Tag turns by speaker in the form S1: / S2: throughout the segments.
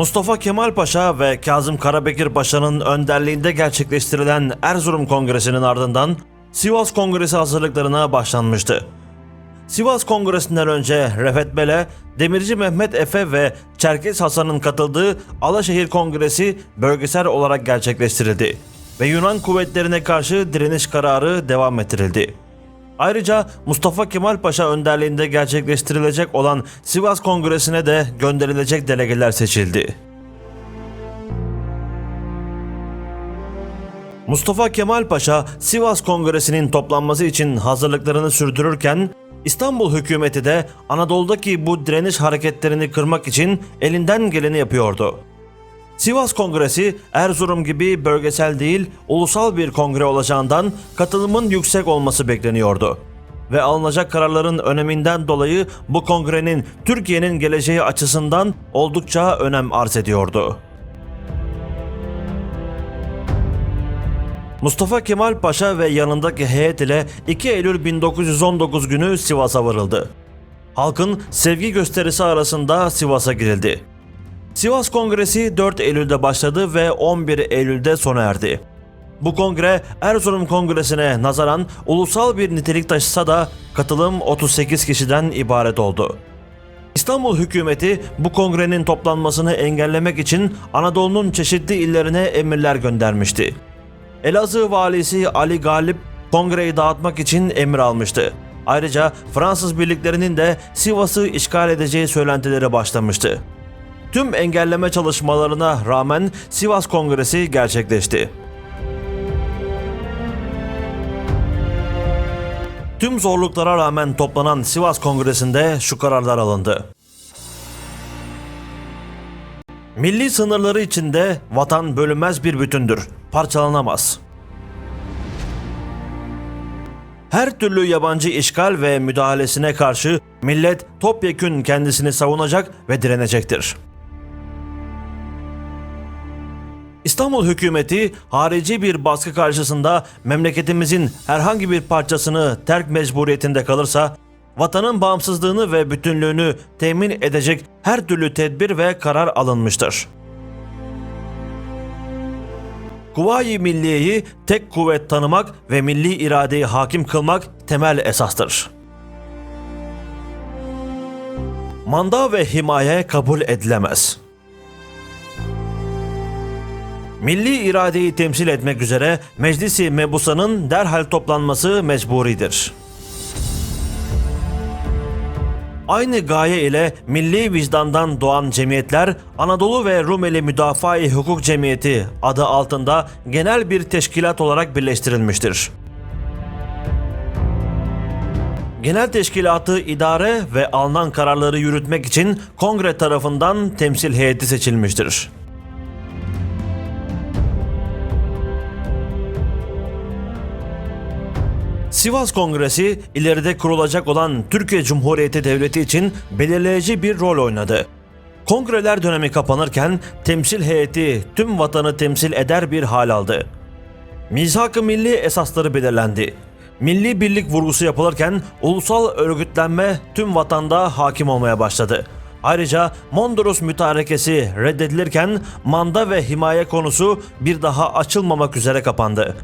S1: Mustafa Kemal Paşa ve Kazım Karabekir Paşa'nın önderliğinde gerçekleştirilen Erzurum Kongresi'nin ardından Sivas Kongresi hazırlıklarına başlanmıştı. Sivas Kongresi'nden önce Refet Bele, Demirci Mehmet Efe ve Çerkes Hasan'ın katıldığı Alaşehir Kongresi bölgesel olarak gerçekleştirildi ve Yunan kuvvetlerine karşı direniş kararı devam ettirildi. Ayrıca Mustafa Kemal Paşa önderliğinde gerçekleştirilecek olan Sivas Kongresi'ne de gönderilecek delegeler seçildi. Mustafa Kemal Paşa Sivas Kongresi'nin toplanması için hazırlıklarını sürdürürken İstanbul hükümeti de Anadolu'daki bu direniş hareketlerini kırmak için elinden geleni yapıyordu. Sivas Kongresi Erzurum gibi bölgesel değil ulusal bir kongre olacağından katılımın yüksek olması bekleniyordu. Ve alınacak kararların öneminden dolayı bu kongrenin Türkiye'nin geleceği açısından oldukça önem arz ediyordu. Mustafa Kemal Paşa ve yanındaki heyet ile 2 Eylül 1919 günü Sivas'a varıldı. Halkın sevgi gösterisi arasında Sivas'a girildi. Sivas Kongresi 4 Eylül'de başladı ve 11 Eylül'de sona erdi. Bu kongre Erzurum Kongresi'ne nazaran ulusal bir nitelik taşısa da katılım 38 kişiden ibaret oldu. İstanbul hükümeti bu kongrenin toplanmasını engellemek için Anadolu'nun çeşitli illerine emirler göndermişti. Elazığ valisi Ali Galip kongreyi dağıtmak için emir almıştı. Ayrıca Fransız birliklerinin de Sivas'ı işgal edeceği söylentileri başlamıştı. Tüm engelleme çalışmalarına rağmen Sivas Kongresi gerçekleşti. Tüm zorluklara rağmen toplanan Sivas Kongresi'nde şu kararlar alındı. Milli sınırları içinde vatan bölünmez bir bütündür, parçalanamaz. Her türlü yabancı işgal ve müdahalesine karşı millet topyekün kendisini savunacak ve direnecektir. İstanbul hükümeti harici bir baskı karşısında memleketimizin herhangi bir parçasını terk mecburiyetinde kalırsa vatanın bağımsızlığını ve bütünlüğünü temin edecek her türlü tedbir ve karar alınmıştır. Kuvayi Milliye'yi tek kuvvet tanımak ve milli iradeyi hakim kılmak temel esastır. Manda ve himaye kabul edilemez. Milli iradeyi temsil etmek üzere Meclisi Mebusa'nın derhal toplanması mecburidir. Aynı gaye ile milli vicdandan doğan cemiyetler Anadolu ve Rumeli Müdafaa-i Hukuk Cemiyeti adı altında genel bir teşkilat olarak birleştirilmiştir. Genel teşkilatı idare ve alınan kararları yürütmek için kongre tarafından temsil heyeti seçilmiştir. Sivas Kongresi ileride kurulacak olan Türkiye Cumhuriyeti Devleti için belirleyici bir rol oynadı. Kongreler dönemi kapanırken temsil heyeti tüm vatanı temsil eder bir hal aldı. Misak-ı milli esasları belirlendi. Milli birlik vurgusu yapılırken ulusal örgütlenme tüm vatanda hakim olmaya başladı. Ayrıca Mondros mütarekesi reddedilirken manda ve himaye konusu bir daha açılmamak üzere kapandı.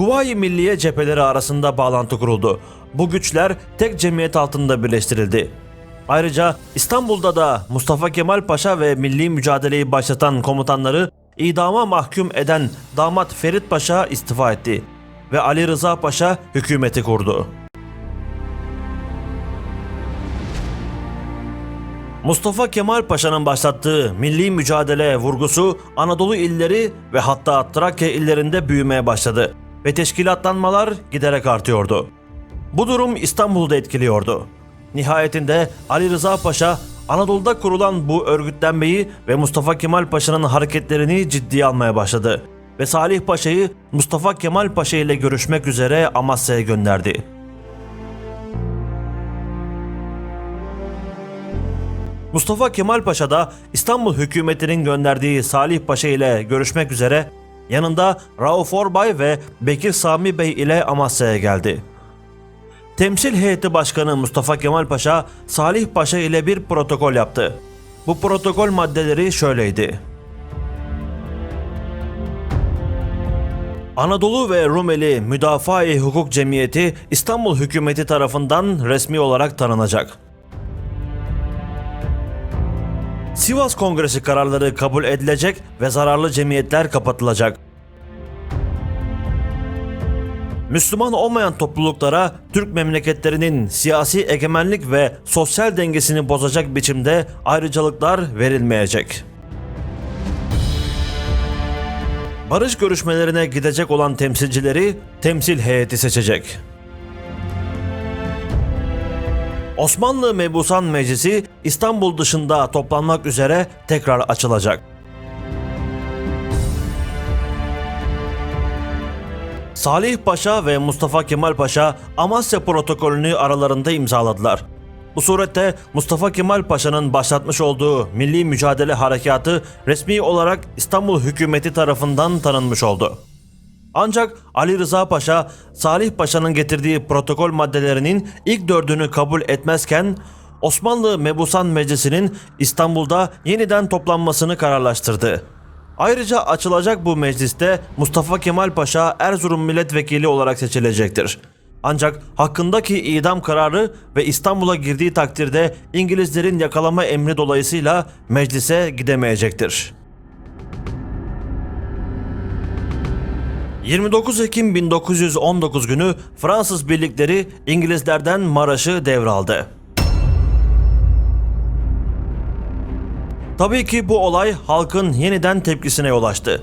S1: Kuvayi Milliye cepheleri arasında bağlantı kuruldu. Bu güçler tek cemiyet altında birleştirildi. Ayrıca İstanbul'da da Mustafa Kemal Paşa ve milli mücadeleyi başlatan komutanları idama mahkum eden damat Ferit Paşa istifa etti ve Ali Rıza Paşa hükümeti kurdu. Mustafa Kemal Paşa'nın başlattığı milli mücadele vurgusu Anadolu illeri ve hatta Trakya illerinde büyümeye başladı ve teşkilatlanmalar giderek artıyordu. Bu durum İstanbul'da etkiliyordu. Nihayetinde Ali Rıza Paşa Anadolu'da kurulan bu örgütlenmeyi ve Mustafa Kemal Paşa'nın hareketlerini ciddiye almaya başladı ve Salih Paşa'yı Mustafa Kemal Paşa ile görüşmek üzere Amasya'ya gönderdi. Mustafa Kemal Paşa da İstanbul hükümetinin gönderdiği Salih Paşa ile görüşmek üzere yanında Rauf Orbay ve Bekir Sami Bey ile Amasya'ya geldi. Temsil heyeti başkanı Mustafa Kemal Paşa, Salih Paşa ile bir protokol yaptı. Bu protokol maddeleri şöyleydi. Anadolu ve Rumeli Müdafaa-i Hukuk Cemiyeti İstanbul hükümeti tarafından resmi olarak tanınacak. Sivas Kongresi kararları kabul edilecek ve zararlı cemiyetler kapatılacak. Müslüman olmayan topluluklara Türk memleketlerinin siyasi egemenlik ve sosyal dengesini bozacak biçimde ayrıcalıklar verilmeyecek. Barış görüşmelerine gidecek olan temsilcileri temsil heyeti seçecek. Osmanlı Mebusan Meclisi İstanbul dışında toplanmak üzere tekrar açılacak. Salih Paşa ve Mustafa Kemal Paşa Amasya protokolünü aralarında imzaladılar. Bu surette Mustafa Kemal Paşa'nın başlatmış olduğu Milli Mücadele Harekatı resmi olarak İstanbul hükümeti tarafından tanınmış oldu. Ancak Ali Rıza Paşa, Salih Paşa'nın getirdiği protokol maddelerinin ilk dördünü kabul etmezken Osmanlı Mebusan Meclisi'nin İstanbul'da yeniden toplanmasını kararlaştırdı. Ayrıca açılacak bu mecliste Mustafa Kemal Paşa Erzurum milletvekili olarak seçilecektir. Ancak hakkındaki idam kararı ve İstanbul'a girdiği takdirde İngilizlerin yakalama emri dolayısıyla meclise gidemeyecektir. 29 Ekim 1919 günü Fransız birlikleri İngilizlerden Maraş'ı devraldı. Tabii ki bu olay halkın yeniden tepkisine yol açtı.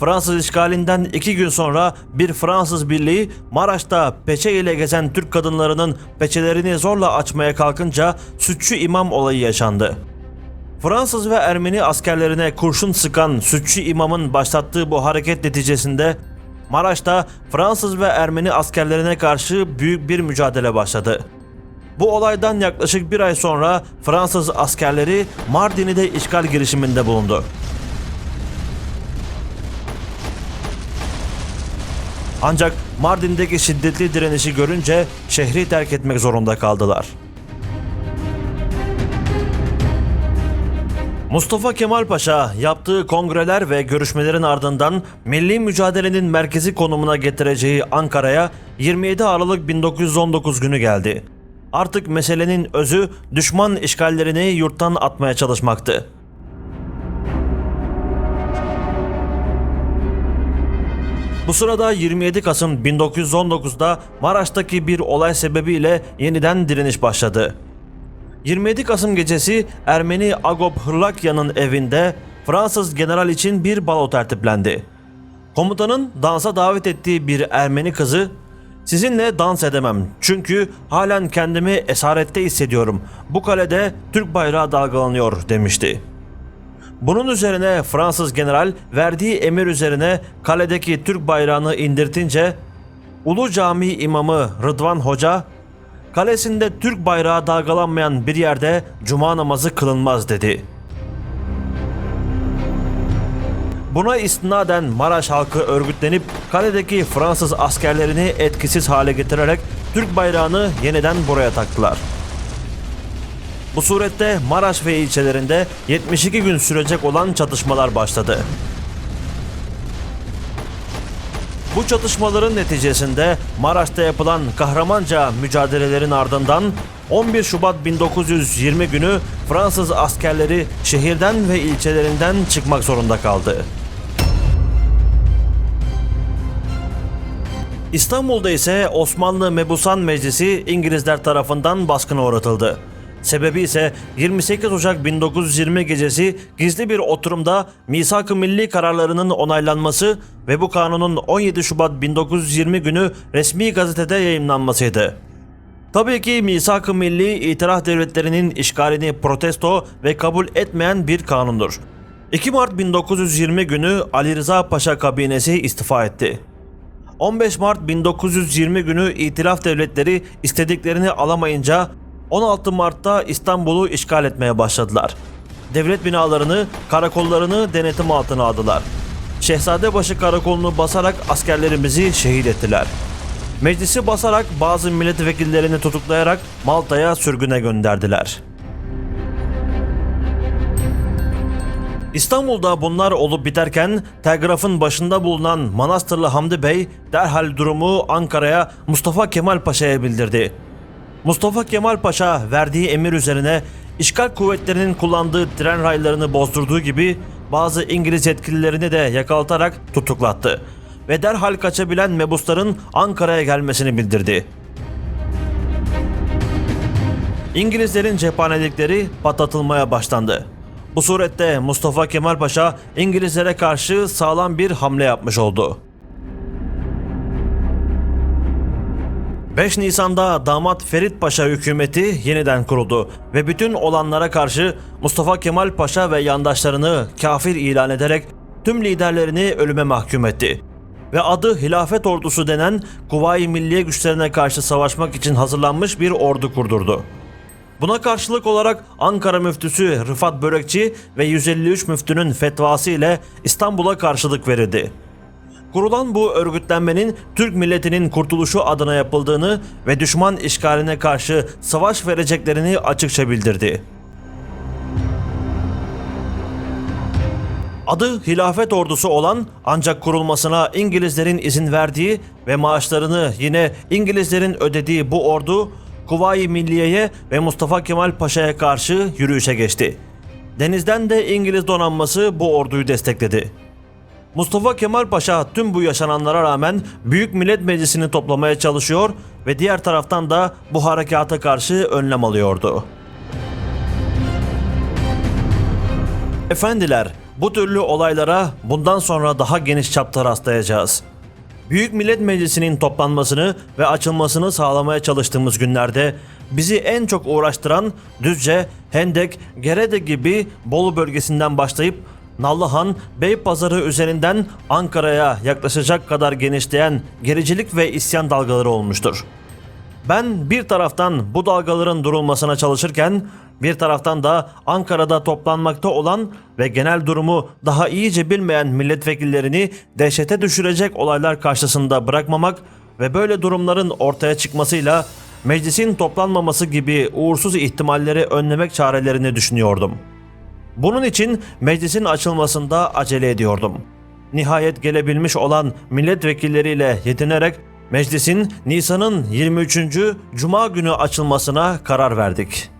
S1: Fransız işgalinden iki gün sonra bir Fransız birliği Maraş'ta peçe ile gezen Türk kadınlarının peçelerini zorla açmaya kalkınca sütçü imam olayı yaşandı. Fransız ve Ermeni askerlerine kurşun sıkan sütçü imamın başlattığı bu hareket neticesinde Maraş'ta Fransız ve Ermeni askerlerine karşı büyük bir mücadele başladı. Bu olaydan yaklaşık bir ay sonra Fransız askerleri Mardin'i de işgal girişiminde bulundu. Ancak Mardin'deki şiddetli direnişi görünce şehri terk etmek zorunda kaldılar. Mustafa Kemal Paşa yaptığı kongreler ve görüşmelerin ardından milli mücadelenin merkezi konumuna getireceği Ankara'ya 27 Aralık 1919 günü geldi. Artık meselenin özü düşman işgallerini yurttan atmaya çalışmaktı. Bu sırada 27 Kasım 1919'da Maraş'taki bir olay sebebiyle yeniden direniş başladı. 27 Kasım gecesi Ermeni Agop Hırlakya'nın evinde Fransız general için bir balo tertiplendi. Komutanın dansa davet ettiği bir Ermeni kızı Sizinle dans edemem çünkü halen kendimi esarette hissediyorum. Bu kalede Türk bayrağı dalgalanıyor demişti. Bunun üzerine Fransız general verdiği emir üzerine kaledeki Türk bayrağını indirtince Ulu Cami imamı Rıdvan Hoca kalesinde Türk bayrağı dalgalanmayan bir yerde cuma namazı kılınmaz dedi. Buna istinaden Maraş halkı örgütlenip kaledeki Fransız askerlerini etkisiz hale getirerek Türk bayrağını yeniden buraya taktılar. Bu surette Maraş ve ilçelerinde 72 gün sürecek olan çatışmalar başladı. Bu çatışmaların neticesinde Maraş'ta yapılan kahramanca mücadelelerin ardından 11 Şubat 1920 günü Fransız askerleri şehirden ve ilçelerinden çıkmak zorunda kaldı. İstanbul'da ise Osmanlı Mebusan Meclisi İngilizler tarafından baskına uğratıldı. Sebebi ise 28 Ocak 1920 gecesi gizli bir oturumda misak-ı milli kararlarının onaylanması ve bu kanunun 17 Şubat 1920 günü resmi gazetede yayımlanmasıydı. Tabii ki misak-ı milli itiraf devletlerinin işgalini protesto ve kabul etmeyen bir kanundur. 2 Mart 1920 günü Ali Rıza Paşa kabinesi istifa etti. 15 Mart 1920 günü itilaf devletleri istediklerini alamayınca 16 Mart'ta İstanbul'u işgal etmeye başladılar. Devlet binalarını, karakollarını denetim altına aldılar. Şehzadebaşı karakolunu basarak askerlerimizi şehit ettiler. Meclisi basarak bazı milletvekillerini tutuklayarak Malta'ya sürgüne gönderdiler. İstanbul'da bunlar olup biterken telgrafın başında bulunan Manastırlı Hamdi Bey derhal durumu Ankara'ya Mustafa Kemal Paşa'ya bildirdi. Mustafa Kemal Paşa verdiği emir üzerine işgal kuvvetlerinin kullandığı tren raylarını bozdurduğu gibi bazı İngiliz yetkililerini de yakalatarak tutuklattı ve derhal kaçabilen mebusların Ankara'ya gelmesini bildirdi. İngilizlerin cephanelikleri patlatılmaya başlandı. Bu surette Mustafa Kemal Paşa İngilizlere karşı sağlam bir hamle yapmış oldu. 5 Nisan'da damat Ferit Paşa hükümeti yeniden kuruldu ve bütün olanlara karşı Mustafa Kemal Paşa ve yandaşlarını kafir ilan ederek tüm liderlerini ölüme mahkum etti. Ve adı Hilafet Ordusu denen Kuvayi Milliye güçlerine karşı savaşmak için hazırlanmış bir ordu kurdurdu. Buna karşılık olarak Ankara müftüsü Rıfat Börekçi ve 153 müftünün fetvası ile İstanbul'a karşılık verildi. Kurulan bu örgütlenmenin Türk milletinin kurtuluşu adına yapıldığını ve düşman işgaline karşı savaş vereceklerini açıkça bildirdi. Adı Hilafet Ordusu olan ancak kurulmasına İngilizlerin izin verdiği ve maaşlarını yine İngilizlerin ödediği bu ordu Kuvayi Milliye'ye ve Mustafa Kemal Paşa'ya karşı yürüyüşe geçti. Denizden de İngiliz donanması bu orduyu destekledi. Mustafa Kemal Paşa tüm bu yaşananlara rağmen Büyük Millet Meclisi'ni toplamaya çalışıyor ve diğer taraftan da bu harekata karşı önlem alıyordu. Efendiler, bu türlü olaylara bundan sonra daha geniş çapta rastlayacağız. Büyük Millet Meclisi'nin toplanmasını ve açılmasını sağlamaya çalıştığımız günlerde bizi en çok uğraştıran Düzce, Hendek, Gerede gibi Bolu bölgesinden başlayıp Nallıhan, Beypazarı üzerinden Ankara'ya yaklaşacak kadar genişleyen gericilik ve isyan dalgaları olmuştur. Ben bir taraftan bu dalgaların durulmasına çalışırken bir taraftan da Ankara'da toplanmakta olan ve genel durumu daha iyice bilmeyen milletvekillerini dehşete düşürecek olaylar karşısında bırakmamak ve böyle durumların ortaya çıkmasıyla meclisin toplanmaması gibi uğursuz ihtimalleri önlemek çarelerini düşünüyordum. Bunun için meclisin açılmasında acele ediyordum. Nihayet gelebilmiş olan milletvekilleriyle yetinerek meclisin Nisan'ın 23. Cuma günü açılmasına karar verdik.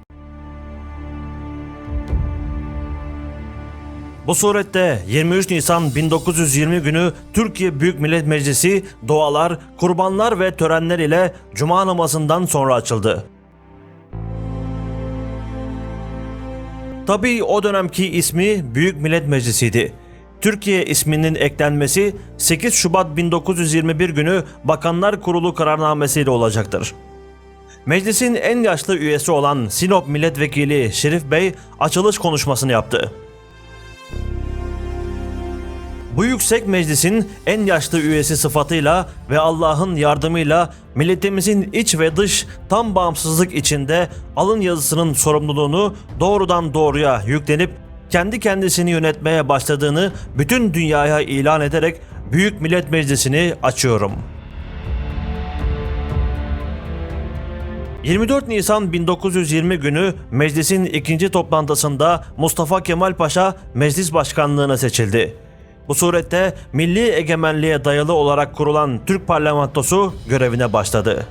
S1: Bu surette 23 Nisan 1920 günü Türkiye Büyük Millet Meclisi dualar, kurbanlar ve törenler ile Cuma namazından sonra açıldı. Tabii o dönemki ismi Büyük Millet Meclisi'ydi. Türkiye isminin eklenmesi 8 Şubat 1921 günü Bakanlar Kurulu kararnamesiyle olacaktır. Meclisin en yaşlı üyesi olan Sinop Milletvekili Şerif Bey açılış konuşmasını yaptı. Bu yüksek meclisin en yaşlı üyesi sıfatıyla ve Allah'ın yardımıyla milletimizin iç ve dış tam bağımsızlık içinde alın yazısının sorumluluğunu doğrudan doğruya yüklenip kendi kendisini yönetmeye başladığını bütün dünyaya ilan ederek Büyük Millet Meclisi'ni açıyorum. 24 Nisan 1920 günü meclisin ikinci toplantısında Mustafa Kemal Paşa meclis başkanlığına seçildi. Bu surette milli egemenliğe dayalı olarak kurulan Türk parlamentosu görevine başladı.